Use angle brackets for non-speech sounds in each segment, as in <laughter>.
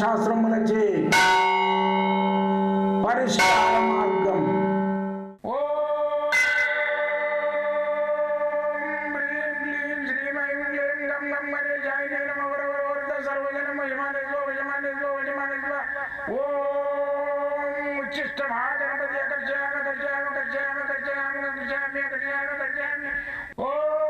शास्त्रम रचे। परिष्कार मार्गम। Oh!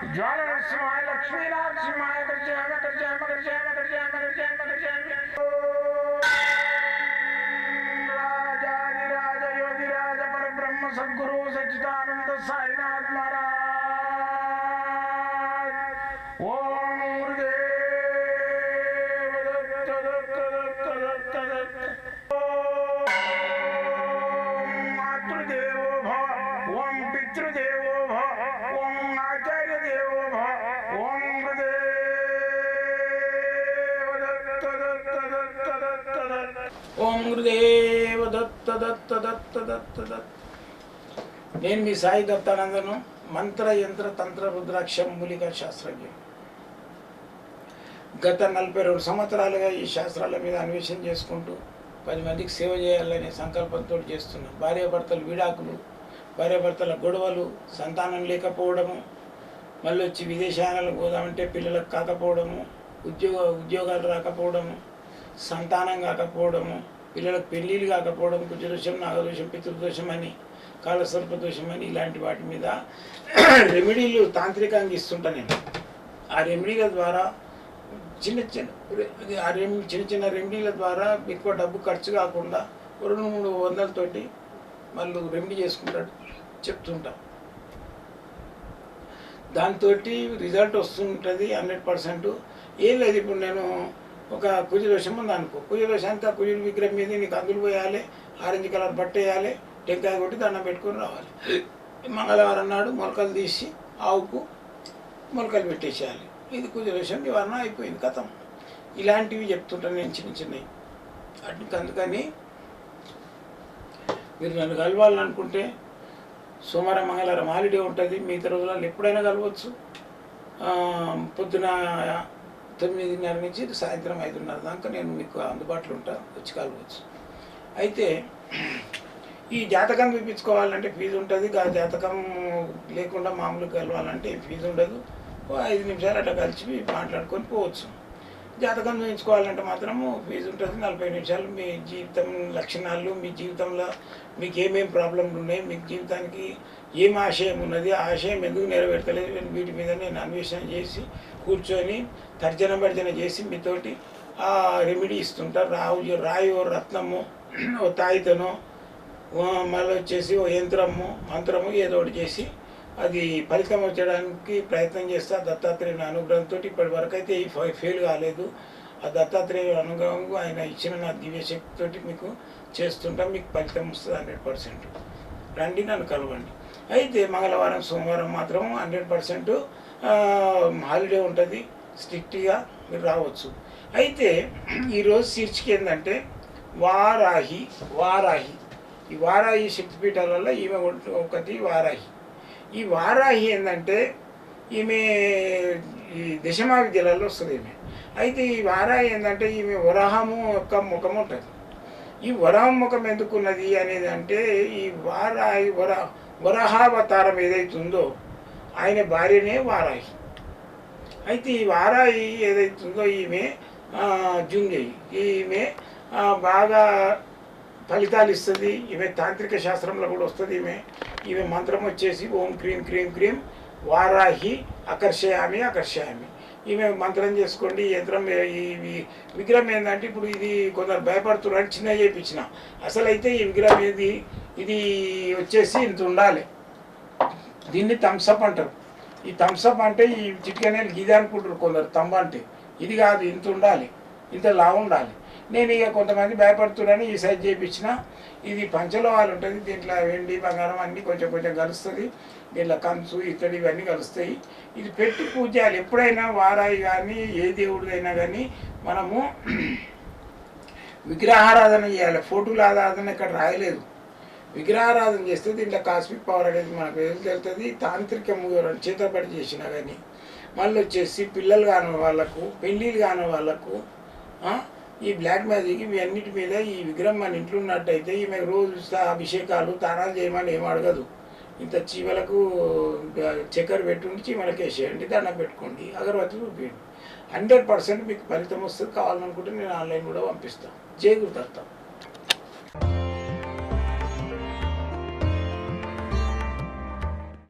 ज्वाला नरसिंहाय लक्ष्मी नरसिंहाय कर जय हम कर जय हम राजा राजा राजा पर ब्रह्म सदगुरु, सच्चिदानंद, साईनाथ महाराज। ఓం గురుదేవ దత్త దత్త దత్త దత్త దత్త. నేను మీ సాయి దత్తానందను మంత్ర యంత్ర తంత్ర రుద్రాక్ష మూలిక శాస్త్రజ్ఞుడు గత నలభై రెండు సంవత్సరాలుగా ఈ శాస్త్రాల మీద అన్వేషణ చేసుకుంటూ పది మందికి సేవ చేయాలనే సంకల్పంతో చేస్తున్నాం. భార్యాభర్తలు విడాకులు భార్యాభర్తల గొడవలు సంతానం లేకపోవడము మళ్ళీ వచ్చి విదేశాలకు పోదామంటే పిల్లలకు కాకపోవడము ఉద్యోగ ఉద్యోగాలు రాకపోవడము సంతానం కాకపోవడము పిల్లలకు పెళ్ళిళ్ళు కాకపోవడం కుజదోషం నాగదోషం పితృదోషం అని కాలసర్ప దోషం అని ఇలాంటి వాటి మీద <clears throat> రెమెడీలు తాంత్రికంగా ఇస్తుంటా నేను. ఆ రెమెడీల ద్వారా చిన్న చిన్న ఆ రెమ్ చిన్న చిన్న రెమెడీల ద్వారా ఎక్కువ డబ్బు ఖర్చు కాకుండా రెండు మూడు వందలతోటి వాళ్ళు రెమెడీ చేసుకుంటాడు చెప్తుంటాం. దాంతో రిజల్ట్ వస్తుంటుంది హండ్రెడ్ పర్సెంట్. ఏం లేదు ఇప్పుడు నేను ఒక కుజ దోషం ఉంది అనుకో కుజ దోషం అంతా కుజుడి విగ్రహం మీద నీకు అందులు పోయాలి ఆరెంజ్ కలర్ బట్ట వేయాలి టెంకాయ కొట్టి దండం పెట్టుకొని రావాలి. మంగళవారం నాడు మొలకలు తీసి ఆవుకు మొలకలు పెట్టేసేయాలి. ఇది కుజ దోషం నివారణ అయిపోయింది కథం. ఇలాంటివి చెప్తుంటాను నేను చిన్న చిన్నవి. అటు అందుకని మీరు నన్ను కలవాలనుకుంటే సోమవారం మంగళవారం హాలిడే ఉంటుంది. మిగతా రోజులలో ఎప్పుడైనా కలవచ్చు. పొద్దున తొమ్మిదిన్నర నుంచి సాయంత్రం ఐదున్నర దాకా నేను మీకు అందుబాటులో ఉంటాను వచ్చి కలవచ్చు. అయితే ఈ జాతకం చూపించుకోవాలంటే ఫీజు ఉంటుంది ఆ జాతకం లేకుండా మామూలుగా కలవాలంటే ఫీజు ఉండదు. ఓ ఐదు నిమిషాలు అట్లా కలిసి మాట్లాడుకొని పోవచ్చు. జాతకం చూపించుకోవాలంటే మాత్రము ఫీజు ఉంటుంది నలభై నిమిషాలు మీ జీవితం లక్షణాలు మీ జీవితంలో మీకు ఏమేమి ప్రాబ్లంలు ఉన్నాయి మీ జీవితానికి ఏం ఆశయం ఉన్నది. ఆశయం ఎందుకు నెరవేర్తలేదు వీటి మీద నేను అన్వేషణ చేసి కూర్చొని తర్జన భర్జన చేసి మీతోటి ఆ రెమెడీ ఇస్తుంటా. రావు రాయి ఓ రత్నము ఓ తాయితనో మళ్ళీ వచ్చేసి ఓ యంత్రము మంత్రము ఏదో ఒకటి చేసి అది ఫలితం వచ్చడానికి ప్రయత్నం చేస్తా. దత్తాత్రేయుని అనుగ్రహంతో ఇప్పటి వరకు అయితే ఈ ఫెయిల్ కాలేదు. ఆ దత్తాత్రేయ అనుగ్రహం ఆయన ఇచ్చిన నా దివ్యశక్తితోటి మీకు చేస్తుంటా. మీకు ఫలితం వస్తుంది హండ్రెడ్ పర్సెంట్. రండి నన్ను కలవండి. అయితే మంగళవారం సోమవారం మాత్రం హండ్రెడ్ పర్సెంట్ హాలిడే ఉంటుంది. స్ట్రిక్ట్గా మీరు రావచ్చు. అయితే ఈరోజు శీర్షిక ఏంటంటే వారాహి వారాహి. ఈ వారాహి శక్తిపీఠాలలో ఈమె ఒకటి- ఒకటి వారాహి. ఈ వారాహి ఏంటంటే ఈమె ఈ దశమా విద్యలలో వస్తుంది ఈమె. అయితే ఈ వారాహి ఏంటంటే ఈమె వరాహము యొక్క ముఖం ఉంటుంది. ఈ వరాహం ముఖం ఎందుకున్నది అనేది అంటే ఈ వారాహి వరాహం వరహావతారం ఏదైతుందో ఆయన భార్యనే వారాహి అయితే ఈ వారాహి ఏదైతుందో ఉందో ఈమె జుంగేయి ఈమె బాగా ఫలితాలు ఇస్తుంది. ఈమె తాంత్రిక శాస్త్రంలో కూడా వస్తుంది ఈమె. ఈమె మంత్రం వచ్చేసి ఓం క్రీం క్రీం క్రీం వారాహి ఆకర్షయామి ఆకర్షయామి. ఈమె మంత్రం చేసుకోండి యంత్రం ఈ ఈ విగ్రహం ఏంటంటే ఇప్పుడు ఇది కొందరు భయపడుతున్నారు అని చిన్న చేయించిన. అసలు అయితే ఈ విగ్రహం ఏది? ఇది వచ్చేసి ఇంత ఉండాలి. దీన్ని థమ్సప్ అంటారు. ఈ థమ్సప్ అంటే ఈ చిటికనేలు గీది అనుకుంటారు కొందరు తమ్మ అంటే. ఇది కాదు ఇంత ఉండాలి. ఇంత లావు ఉండాలి. నేను ఇక కొంతమంది భయపడుతున్నారని ఈ సైజ్ చేయించిన ఇది పంచలోహాలు ఉంటుంది దీంట్లో వెండి బంగారం అన్నీ కొంచెం కొంచెం కలుస్తుంది. దీంట్లో కంచు ఇత్తడి ఇవన్నీ కలుస్తాయి. ఇది పెట్టి పూజ చేయాలి. ఎప్పుడైనా వారాయి కానీ ఏ దేవుడిదైనా కానీ మనము <clears throat> విగ్రహారాధన చేయాలి. ఫోటోల ఆరాధన ఇక్కడ రాయలేదు. విగ్రహారాధన చేస్తే దీంట్లో కాస్మిక్ పవర్ అనేది మనకు ఏం తెలుస్తుంది? తాంత్రికము ఎవరైనా చేతపడి చేసినా కానీ మళ్ళీ వచ్చేసి పిల్లలు కాని వాళ్ళకు పెళ్ళిళ్ళు కాని వాళ్ళకు ఈ బ్లాక్ మ్యాజిక్ ఇవి అన్నిటి మీద ఈ విగ్రహం మన ఇంట్లో ఉన్నట్టయితే ఈమె రోజు అభిషేకాలు తానాలు చేయమని ఏం అడగదు. ఇంత చీమలకు చక్కెర పెట్టుండి చీమలకు వేసేయండి దండం పెట్టుకోండి అగరబత్తి చూపించండి హండ్రెడ్ పర్సెంట్ మీకు ఫలితం వస్తుంది కావాలనుకుంటే నేను ఆన్లైన్ కూడా పంపిస్తాను. జై గురుదత్తం.